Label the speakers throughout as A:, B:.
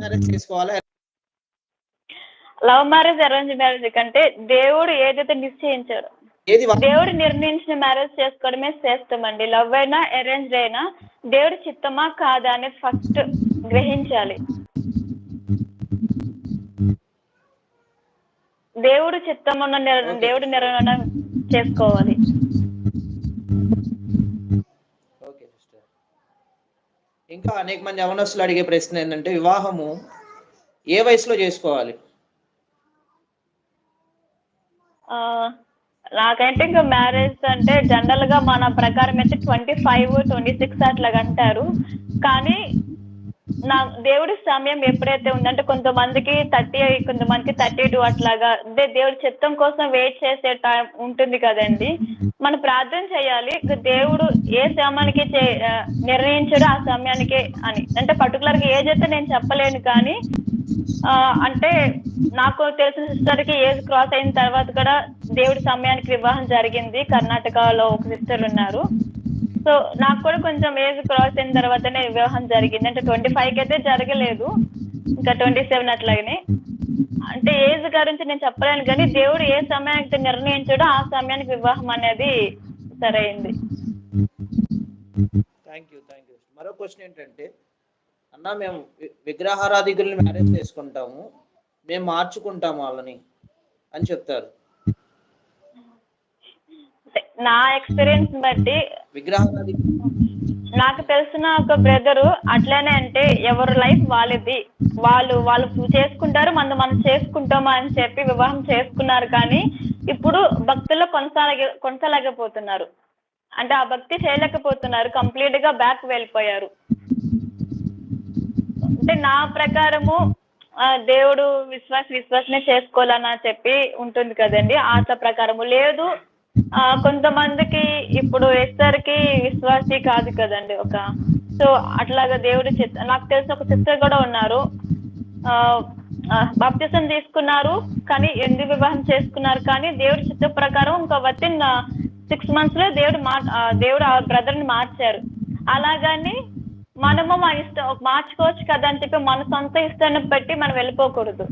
A: Marriage చేసుకోవాలా?
B: Love marriage arrange marriage కంటే దేవుడు ఏదైతే నిశ్చయించాడో
A: ఏది వా-
B: దేవుడు నిర్ణయించిన మ్యారేజ్ చేసుకోవడమే శ్రేష్టమండి లవ్ అయినా అరేంజ్ అయినా దేవుడి చిత్తమా కాదా అనేది ఫస్ట్ గ్రహించాలి. దేవుడు చిత్తమున్న దేవుడి నిర్ణయం చేసుకోవాలి.
A: ఇంకా అనేక మంది యవనస్తులు అడిగే ప్రశ్న ఏంటంటే వివాహము ఏ వయసులో చేసుకోవాలి?
B: ఆ, నాకైతే ఇంకా మ్యారేజ్ అంటే జనరల్గా మన ప్రకారం అయితే ట్వంటీ ఫైవ్ ట్వంటీ సిక్స్ అట్లా అంటారు కానీ నా దేవుడి సమయం ఎప్పుడైతే ఉందంటే కొంతమందికి థర్టీ కొంతమందికి థర్టీ టూ అట్లాగా. దేవుడి చిత్తం కోసం వెయిట్ చేసే టైం ఉంటుంది కదండి. మనం ప్రార్థన చేయాలి. దేవుడు ఏ సమయానికి చే- ఆ, నిర్ణయించాడో ఆ సమయానికి అని. అంటే పర్టికులర్గా ఏజ్ అయితే నేను చెప్పలేను కానీ ఆ, అంటే నాకు తెలిసిన సిస్టర్కి ఏజ్ క్రాస్ అయిన తర్వాత కూడా దేవుడి సమయానికి వివాహం జరిగింది. కర్ణాటకలో ఒక సిస్టర్ ఉన్నారు. సో నాకు కూడా కొంచెం ఏజ్ క్రాస్ అయిన తర్వాతనే వివాహం జరిగింది. అంటే ట్వంటీ ఫైవ్కి అయితే జరగలేదు. ఇంకా ట్వంటీ సెవెన్ అట్లాగనే. అంటే ఏజ్ గురించి నేను చెప్పలేను కానీ దేవుడు ఏ సమయానికి నిర్ణయించాడో ఆ సమయానికి వివాహం అనేది సరైంది.
A: థ్యాంక్ యూ థ్యాంక్ యూ మరో క్వశ్చన్ ఏంటంటే అన్న మేము విగ్రహారాధికులను మ్యారేజ్ చేసుకుంటాము. మేము మార్చుకుంటాము వాళ్ళని అని చెప్తారు.
B: నా ఎక్స్పీరియన్స్ బట్టి
A: విగ్రహారాధికులు
B: నాకు తెలిసిన ఒక బ్రదరు అట్లనే అంటే ఎవరి లైఫ్ వాళ్ళది. వాళ్ళు వాళ్ళు చేసుకుంటారు మనం మనం చేసుకుంటామా అని చెప్పి వివాహం చేసుకున్నారు కానీ ఇప్పుడు భక్తుల్లో కొనసాగ కొనసాగలేకపోతున్నారు. అంటే ఆ భక్తి చేయలేకపోతున్నారు కంప్లీట్గా బ్యాక్ వెళ్ళిపోయారు. అంటే నా ప్రకారము దేవుడు విశ్వాస విశ్వాసనే చేసుకోవాలని చెప్పి ఉంటుంది కదండి ఆశ ప్రకారము. లేదు కొంతమందికి ఇప్పుడు ఎస్ఆర్కి విశ్వాసి కాదు కదండి ఒక. సో అట్లాగా దేవుడి చిత్త నాకు తెలిసి ఒక సిస్టర్ కూడా ఉన్నారు. బాప్తిసం తీసుకున్నారు కానీ ఎందుకు వివాహం చేసుకున్నారు? కానీ దేవుడి చిత్త ప్రకారం ఇంకా వితిన్ సిక్స్ మంత్స్లో దేవుడు మా దేవుడు ఆ బ్రదర్ని మార్చారు. అలాగని మనము మన ఇష్టం మార్చుకోవచ్చు కదా అని చెప్పి మన సొంత ఇష్టాన్ని బట్టి మనం వెళ్ళిపోకూడదు.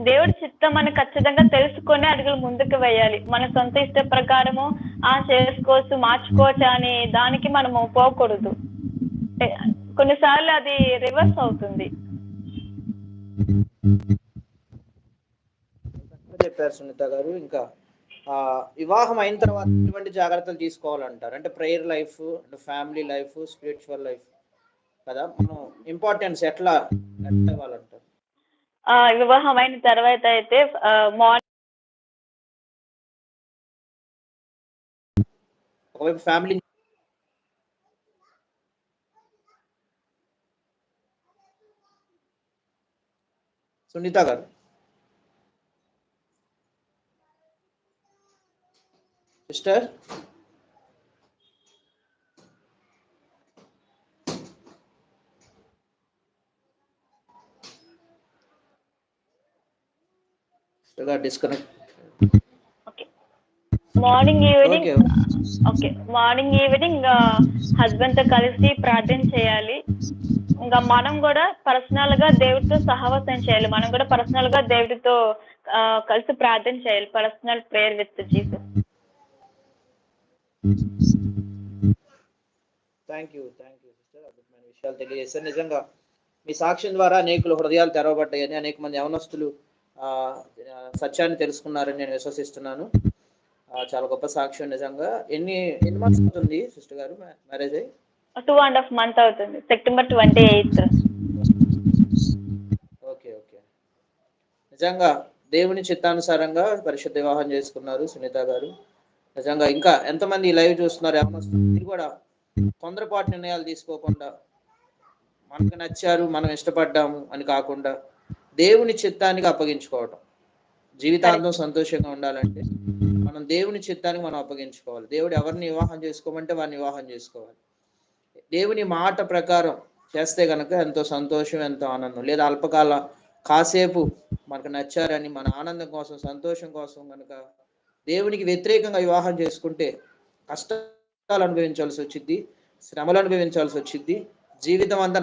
B: దేవుడి చిత్తం మనం ఖచ్చితంగా తెలుసుకొని అడుగులు ముందుకు వేయాలి. మన సొంత ఇష్ట ప్రకారము ఆ చేసుకోవచ్చు మార్చుకోవచ్చు అని దానికి మనము పోకూడదు. కొన్నిసార్లు అది రివర్స్ అవుతుంది.
A: చెప్పారు సునీత గారు ఇంకా ఆ, వివాహం అయిన తర్వాత ఎటువంటి జాగ్రత్తలు తీసుకోవాలంటారు? అంటే ప్రేయర్ లైఫ్ అంటే ఫ్యామిలీ లైఫ్ స్పిరిచువల్ లైఫ్ కదా? మనం ఇంపార్టెన్స్ ఎట్లా ఎట్లా ఇవ్వాలంటారు
B: ఆ వివాహం అయిన తర్వాత అయితే మార్నింగ్
A: ఒకవైపు family Sunitha garu. Sister. Disconnect
B: morning evening
A: okay.
B: Morning evening హస్బెండ్తో కలిసి ప్రార్థన చేయాలి. ఇంకా మనం కూడా పర్సనల్గా దేవుడితో సహవాసం చేయాలి. మనం కూడా పర్సనల్గా దేవుడితో కలిసి ప్రార్థన చేయాలి. Personal prayer with Jesus
A: thank you thank you sister అద్భుతమైన విషయాలు తెలియజేశారు. నిజంగా మీ సాక్ష్యం ద్వారా అనేకులు హృదయాలు తెరవబడ్డాయని అనేక మంది యవనస్తులు సత్యాన్ని తెలుసుకున్నారని నేను విశ్వసిస్తున్నాను. చాలా గొప్ప సాక్ష్యం నిజంగా. ఎన్ని ఎన్ని మంత్స్ అవుతుంది సిస్టర్ గారు? మ్యారేజ్ అయ్యి?
B: టూ అండ్ హాఫ్ మంత్ అవుతుంది. September twenty eighth
A: okay okay. నిజంగా దేవుని చిత్తానుసారంగా పరిశుద్ధ వివాహం చేసుకున్నారు సునీత గారు. నిజంగా ఇంకా ఎంతమంది లైవ్ చూస్తున్నారు మీరు కూడా తొందరపాటు నిర్ణయాలు తీసుకోకుండా మనకు నచ్చారు మనం ఇష్టపడ్డాము అని కాకుండా దేవుని చిత్తానికి అప్పగించుకోవటం. జీవితాంతం సంతోషంగా ఉండాలంటే మనం దేవుని చిత్తానికి మనం అప్పగించుకోవాలి. దేవుడు ఎవరిని వివాహం చేసుకోమంటే వారిని వివాహం చేసుకోవాలి. దేవుని మాట ప్రకారం చేస్తే గనక ఎంతో సంతోషం ఎంతో ఆనందం. లేదా అల్పకాల కాసేపు మనకు నచ్చారని మన ఆనందం కోసం సంతోషం కోసం కనుక దేవునికి వ్యతిరేకంగా వివాహం చేసుకుంటే కష్టాలు అనుభవించాల్సి వచ్చింది శ్రమలు అనుభవించాల్సి వచ్చింది జీవితం అంతా